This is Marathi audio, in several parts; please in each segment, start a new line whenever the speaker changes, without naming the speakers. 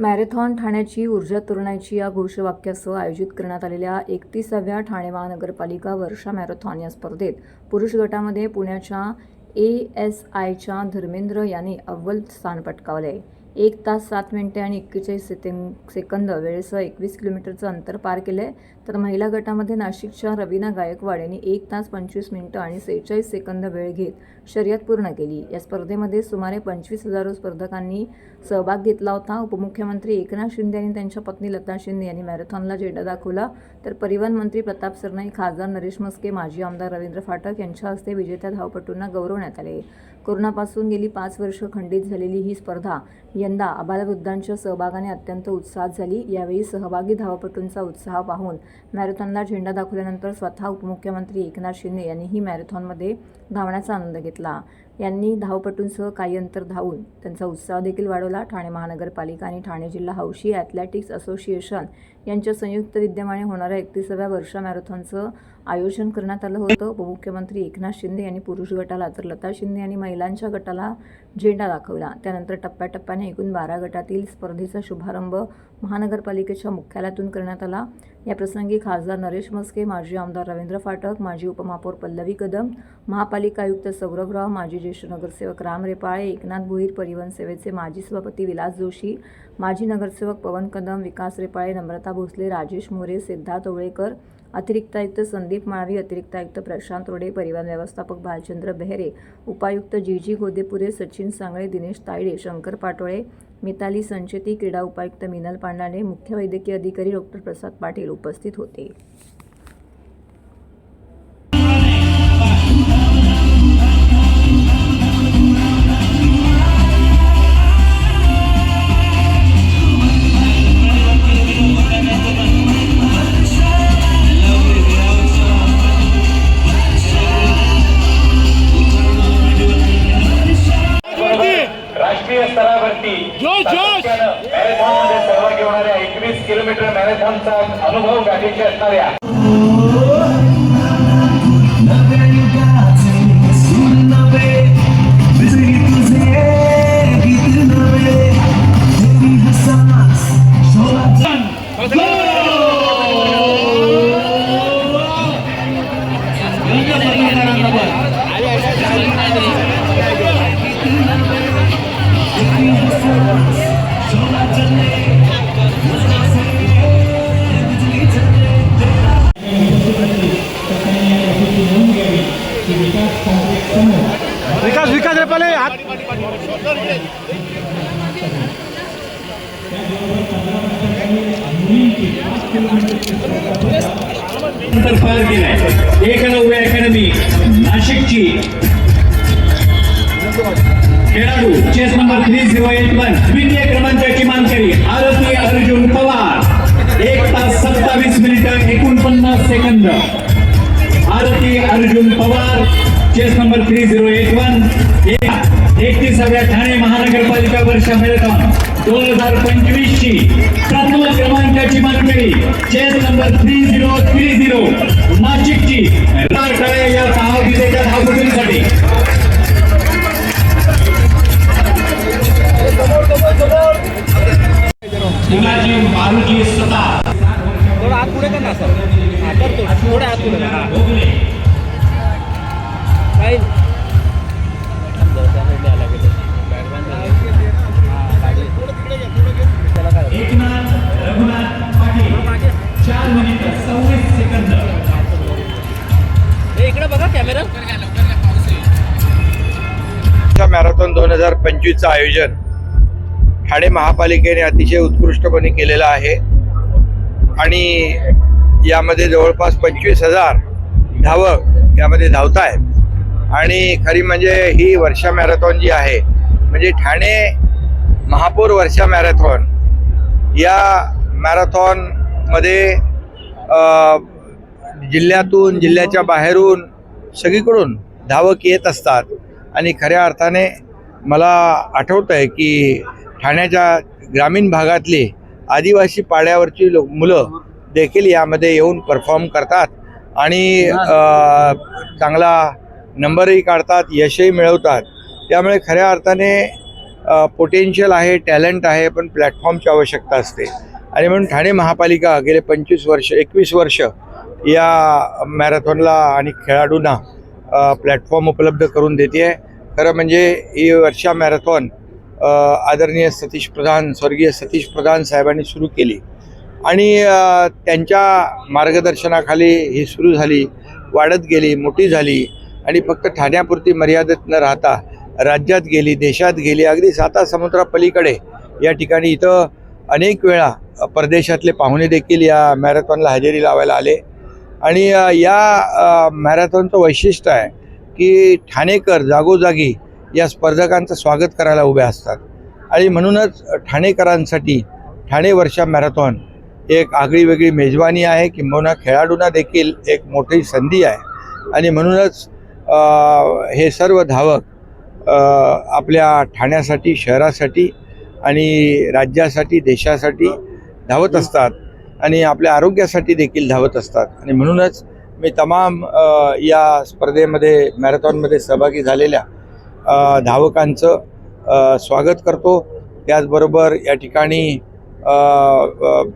मॅरेथॉन ठाण्याची ऊर्जा तरुणाईची या घोषवाक्यासह आयोजित करण्यात आलेल्या एकतीसाव्या ठाणे महानगरपालिका वर्षा मॅरेथॉन या स्पर्धेत पुरुष गटामध्ये पुण्याच्या ए एस आयच्या धर्मेंद्र यांनी अव्वल स्थान पटकावले. एक तास सात मिनटे आणि एक्केचाळीस सेते सेकंद वेळेसह एकवीस किलोमीटरचं अंतर पार केलं आहे तर महिला गटामध्ये नाशिकच्या रवीना गायकवाड यांनी एक तास पंचवीस मिनटं आणि सेहेचाळीस सेकंद वेळ घेत शर्यत पूर्ण केली. या स्पर्धेमध्ये सुमारे पंचवीस हजारो स्पर्धकांनी सहभाग घेतला होता. उपमुख्यमंत्री एकनाथ शिंदे आणि त्यांच्या पत्नी लता शिंदे यांनी मॅरेथॉनला झेंडा दाखवला. तर परिवहन मंत्री प्रताप सरनाईक खासदार नरेश मस्के माजी आमदार रवींद्र फाटक यांच्या हस्ते विजेत्या धावपटूंना गौरवण्यात आले. कोरोनापासून गेली पाच वर्ष खंडित झालेली ही स्पर्धा यंदा आबालवृद्धांच्या सहभागाने अत्यंत उत्साहात झाली. यावेळी सहभागी धावपटूंचा उत्साह पाहून मॅरेथॉनला झेंडा दाखवल्यानंतर स्वतः उपमुख्यमंत्री एकनाथ शिंदे यांनीही मॅरेथॉनमध्ये धावण्याचा आनंद घेतला. यांनी धावपटूंसह काही अंतर धावून त्यांचा उत्साह देखील वाढवला. ठाणे महानगरपालिका आणि ठाणे जिल्हा हौशी ॲथलेटिक्स असोसिएशन यांच्या संयुक्त विद्यमाने होणाऱ्या एकतीसाव्या वर्षा मॅरेथॉनचं आयोजन करण्यात आलं होतं. उपमुख्यमंत्री एकनाथ शिंदे यांनी पुरुष गटाला तर लता शिंदे यांनी महिलांच्या गटाला झेंडा दाखवला. त्यानंतर टप्प्याटप्प्याने एकूण बारा गटातील स्पर्धेचा शुभारंभ महानगरपालिकेच्या मुख्यालयातून करण्यात आला. या प्रसंगी खासदार नरेश मस्के माजी आमदार रवींद्र फाटक माजी उपमहापौर पल्लवी कदम महापालिका आयुक्त सौरभराव माजी ज्येष्ठ नगरसेवक राम रेपाळे एकनाथ भोईर परिवहन सेवेचे माजी सभापती विलास जोशी माजी नगरसेवक पवन कदम विकास रेपाळे नम्रता भोसले राजेश मोरे सिद्धार्थ ओवळेकर अतिरिक्त आयुक्त संदीप माळवी अतिरिक्त आयुक्त प्रशांत रोडे परिवहन व्यवस्थापक भालचंद्र बेहरे उपायुक्त जी जी गोदेपुरे सचिन सांगळे दिनेश तायडे शंकर पाटोळे मिताली संचेती क्रीडा उपायुक्त मिनल पांडाणे मुख्य वैद्यकीय अधिकारी डॉक्टर प्रसाद पाटील उपस्थित होते.
मॅरेथॉनमध्ये मध्ये म्हणजे सहभागी होणाऱ्या एकवीस किलोमीटर मॅरेथॉनचा अनुभव गाठीचे असणाऱ्या.
नंतर एकलव्य अकॅडमी नाशिकची खेळाडू chest number three zero eight one द्वितीय क्रमांकाची मानकरी आरती अर्जुन पवार एक तास सत्तावीस मिनिटं एकोणपन्नास second Aarti Arjun Pawar chest number three zero eight one एकतीसाव्या Thane महानगरपालिका वर्ष मॅरेथॉन दोन हजार पंचवीस ची प्रथम क्रमांकाची मानकरी chest number three zero three zero नाशिकची. रार काळे या सहा विजेच्या धावपटूंसाठी शिवाजी
थोडं पुढे सर. थोडे पुढे कर. हा. काही
हजार पंचवीसचं आयोजन ठाणे महापालिकेने अतिशय उत्कृष्टपणे केलेलं आहे. आणि यामध्ये जवळपास पंचवीस हजार धावक यामध्ये धावत आहेत आणि खरी म्हणजे ही वर्षा मॅरेथॉन जी आहे म्हणजे ठाणे महापौर वर्षा मॅरेथॉन या मॅरेथॉनमध्ये जिल्ह्यातून जिल्ह्याच्या बाहेरून सगळीकडून धावक येत असतात. आणि खऱ्या अर्थाने मला आठवतं आहे की ठाण्याच्या ग्रामीण भागातली आदिवासी पाड्यावरची लो मुलं देखील यामध्ये येऊन परफॉर्म करतात. आणि चांगला नंबरही काढतात यशही मिळवतात. त्यामुळे खऱ्या अर्थाने पोटेन्शियल आहे टॅलेंट आहे पण प्लॅटफॉर्मची आवश्यकता असते. आणि म्हणून ठाणे महापालिका गेले पंचवीस वर्ष एकवीस वर्ष या मॅरेथॉनला आणि खेळाडूंना प्लॅटफॉर्म उपलब्ध करून देते आहे खरं म्हणजे ही वर्षा मॅरेथॉन आदरणीय सतीश प्रधान स्वर्गीय सतीश प्रधान साहेबांनी सुरू केली. आणि त्यांच्या मार्गदर्शनाखाली ही सुरू झाली वाढत गेली मोठी झाली आणि फक्त ठाण्यापुरती मर्यादित न राहता राज्यात गेली देशात गेली अगदी साता समुद्रापलीकडे या ठिकाणी इथं अनेक वेळा परदेशातले पाहुणे देखील या मॅरेथॉनला हजेरी लावायला आले. आणि या मॅरेथॉनचं वैशिष्ट्य आहे की ठाणेकर जागोजागी या स्पर्धकांचं स्वागत करायला उभे असतात. आणि म्हणूनच ठाणेकरांसाठी ठाणे वर्षा मॅरेथॉन एक आगळी वेगळी मेजवानी आहे किंबहुना खेळाडूंना देखील एक मोठी संधी आहे. आणि म्हणूनच हे सर्व धावक आपल्या ठाण्यासाठी शहरासाठी आणि राज्यासाठी देशासाठी धावत असतात आणि आपल्या आरोग्यासाठी देखील धावत असतात. आणि म्हणूनच मी तमाम या स्पर्धेमध्ये मॅरेथॉनमध्ये सहभागी झालेल्या धावकांचं स्वागत करतो. त्याचबरोबर या ठिकाणी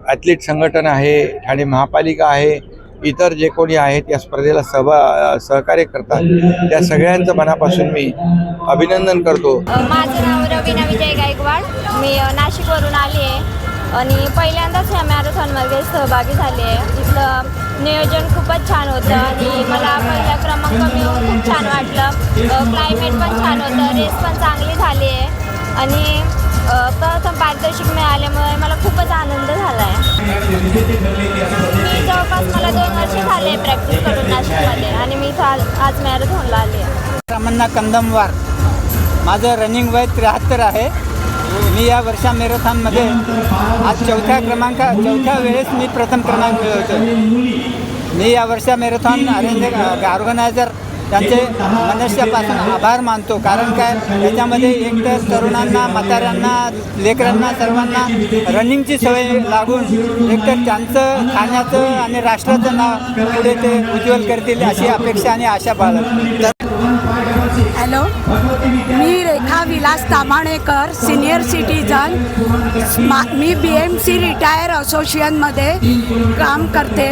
ॲथलीट संघटन आहे ठाणे महापालिका आहे इतर जे कोणी आहेत या स्पर्धेला सहभा सहकार्य करतात. त्या सगळ्यांचं मनापासून मी अभिनंदन करतो.
माझं नाव रवीना विजय गायकवाड. मी नाशिकवरून आली आहे. आणि पहिल्यांदाच ह्या मॅरेथॉनमध्ये सहभागी झाले आहे. इथलं नियोजन खूपच छान होतं आणि मला पहिला क्रमांक मिळून खूप छान वाटलं. क्लायमेट पण छान होतं रेस पण चांगली झाली आहे. आणि प्रथम पारितोषिक मिळाल्यामुळे मला खूपच आनंद झाला आहे. मी जवळपास मला दोन वर्ष झाले प्रॅक्टिस करून नाशिकमध्ये आणि मी आज- आज मॅरेथॉनला आले आहे.
रामण्णा कंदमवार. माझं रनिंग वय त्र्याहत्तर आहे. मी या वर्षा मॅरेथॉनमध्ये आज चौथ्या क्रमांक चौथ्या वेळेस मी प्रथम क्रमांक मिळवतो मी या वर्षा मॅरेथॉन अरेंज ऑर्गनायझर त्यांचे मनुष्यापासून आभार मानतो. कारण काय? त्याच्यामध्ये एक तर तरुणांना म्हाताऱ्यांना लेकरांना सर्वांना रनिंगची सवय लागून एकतर त्यांचं खाण्याचं आणि राष्ट्राचं नाव पुढे ते उज्ज्वल करतील अशी अपेक्षा आणि आशा बाळगतो.
हॅलो. मी रेखा विलास तामाणेकर सिनियर सिटीजन मा- मी बी एम सी रिटायर असोसिएशनमध्ये काम करते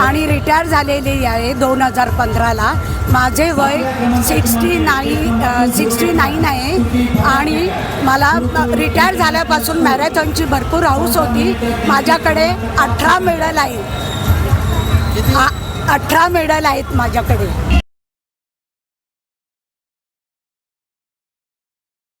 आणि रिटायर झालेली आहे दोन हजार पंधराला. माझे वय सिक्स्टी नाईन सिक्स्टी नाईन आहे आणि मला रिटायर झाल्यापासून मॅरेथॉनची भरपूर हाऊस होती. माझ्याकडे अठरा मेडल आहेत. अठरा मेडल आहेत माझ्याकडे.